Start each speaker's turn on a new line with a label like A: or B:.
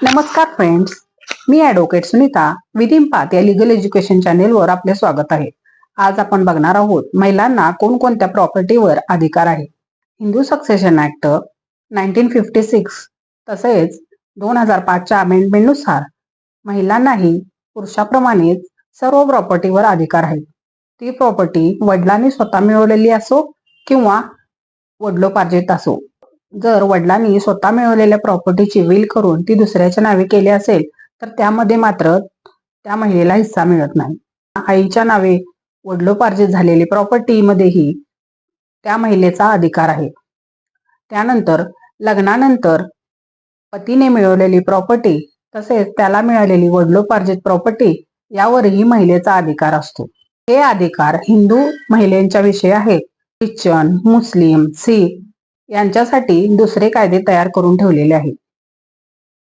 A: नमस्कार फ्रेंड्स मी ॲडव्होकेट सुनीता विधिन या लिगल एज्युकेशन चॅनेलवर आपले स्वागत आहे. आज आपण बघणार आहोत महिलांना कोणकोणत्या प्रॉपर्टीवर अधिकार आहे. Hindu succession act nineteen fifty six तसेच दोन हजार पाचच्या अमेंडमेंटनुसार महिलांनाही पुरुषाप्रमाणेच सर्व प्रॉपर्टीवर अधिकार आहे ती प्रॉपर्टी वडिलांनी स्वतः मिळवलेली असो किंवा वडिलोपार्जित असो. जर वडिलांनी स्वतः मिळवलेल्या प्रॉपर्टीची विल करून ती दुसऱ्याच्या नावे केली असेल तर त्यामध्ये मात्र त्या महिलेला हिस्सा मिळत नाही. आईच्या नावे वडिलोपार्जित झालेली प्रॉपर्टी मध्येही त्या महिलेचा अधिकार आहे. त्यानंतर लग्नानंतर पतीने मिळवलेली प्रॉपर्टी तसेच त्याला मिळालेली वडिलोपार्जित प्रॉपर्टी यावरही महिलेचा अधिकार असतो. हे अधिकार हिंदू महिलेंच्या विषयी आहेत. ख्रिश्चन मुस्लिम सिख यांच्यासाठी दुसरे कायदे तयार करून ठेवलेले आहेत.